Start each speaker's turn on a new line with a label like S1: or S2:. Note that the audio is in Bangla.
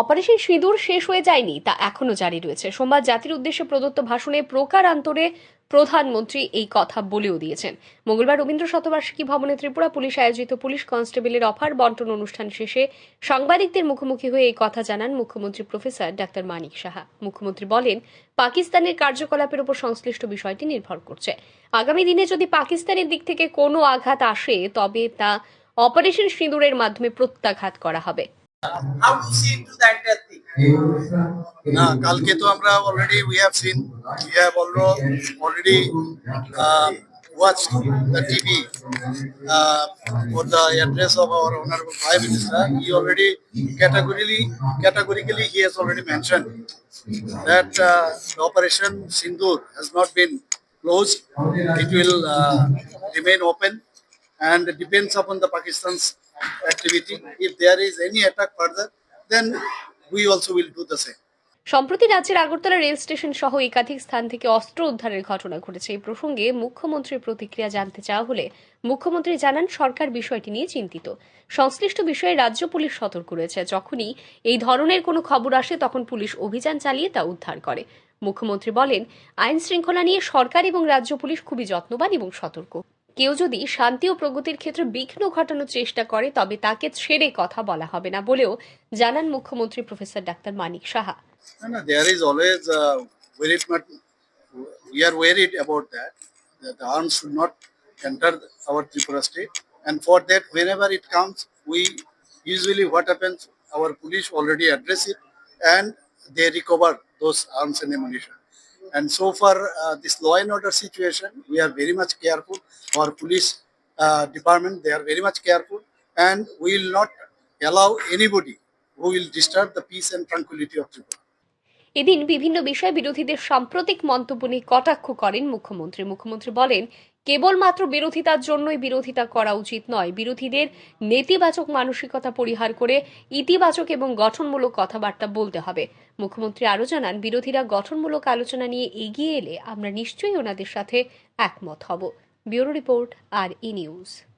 S1: অপারেশন সিঁদুর শেষ হয়ে যায়নি, তা এখনও জারি রয়েছে। সোমবার জাতির উদ্দেশ্যে প্রদত্ত ভাষণে প্রকারান্তরে প্রধানমন্ত্রী এই কথা বলেও দিয়েছেন। মঙ্গলবার রবীন্দ্র শতবার্ষিকী ভবনে ত্রিপুরা পুলিশ আয়োজিত পুলিশ কনস্টেবলের অফার বন্টন অনুষ্ঠান শেষে সাংবাদিকদের মুখোমুখি হয়ে এই কথা জানান মুখ্যমন্ত্রী প্রফেসর ডাক্তার মানিক সাহা। মুখ্যমন্ত্রী বলেন, পাকিস্তানের কার্যকলাপের উপর সংশ্লিষ্ট বিষয়টি নির্ভর করছে। আগামী দিনে যদি পাকিস্তানের দিক থেকে কোনো আঘাত আসে, তবে তা অপারেশন সিঁদুরের মাধ্যমে প্রত্যাঘাত করা হবে।
S2: How do you see into the entire thing?
S3: না কালকে তো আমরা already we have seen we have already watch the TV for the address of our honorable prime minister he already categorically categorically he has already mentioned that uh, the operation sindur has not been closed it will uh, remain open And depends upon the pakistan's activity. If there is any attack further, then we also will do the same.
S1: সম্প্রতি রাজ্যের আগরতলা রেল স্টেশন সহ একাধিক স্থান থেকে অস্ত্র উদ্ধারের ঘটনা ঘটেছে। এই প্রসঙ্গে মুখ্যমন্ত্রীর প্রতিক্রিয়া জানতে চাওয়া হলে মুখ্যমন্ত্রী জানান, সরকার বিষয়টি নিয়ে চিন্তিত। সংশ্লিষ্ট বিষয়ে রাজ্য পুলিশ সতর্ক রয়েছে। যখনই এই ধরনের কোনো খবর আসে, তখন পুলিশ অভিযান চালিয়ে তা উদ্ধার করে। মুখ্যমন্ত্রী বলেন আইন শৃঙ্খলা নিয়ে সরকার এবং রাজ্য পুলিশ খুবই যত্নবান এবং সতর্ক। কেউ যদি শান্তি ও প্রগতির ক্ষেত্রে বিঘ্ন ঘটানোর চেষ্টা করে তবে তাকে ছেড়ে কথা বলা হবে না বলেও জানান মুখ্যমন্ত্রী
S3: professor doctor Manik Saha uh, worried, but we about that. That the enter our Tripura state, and for that, whenever it comes, we usually what happens, our police already address it, and they recover those arms and ammunition. And so far, uh, this law and order situation, we are very much careful. Our police uh, department, they are very much careful, and we will not allow anybody who will disturb the peace and tranquility of Tripura.
S1: এদিন বিভিন্ন বিষয়ে বিরোধীদের সাম্প্রতিক মন্তব্য নিয়ে কটাক্ষ করেন মুখ্যমন্ত্রী। মুখ্যমন্ত্রী বলেন, কেবলমাত্র বিরোধিতার জন্যই বিরোধিতা করা উচিত নয়। বিরোধীদের নেতিবাচক মানসিকতা পরিহার করে ইতিবাচক এবং গঠনমূলক কথাবার্তা বলতে হবে। মুখ্যমন্ত্রী আরও জানান, বিরোধীরা গঠনমূলক আলোচনা নিয়ে এগিয়ে এলে আমরা নিশ্চয়ই ওনাদের সাথে একমত হব। Bureau report, R E news.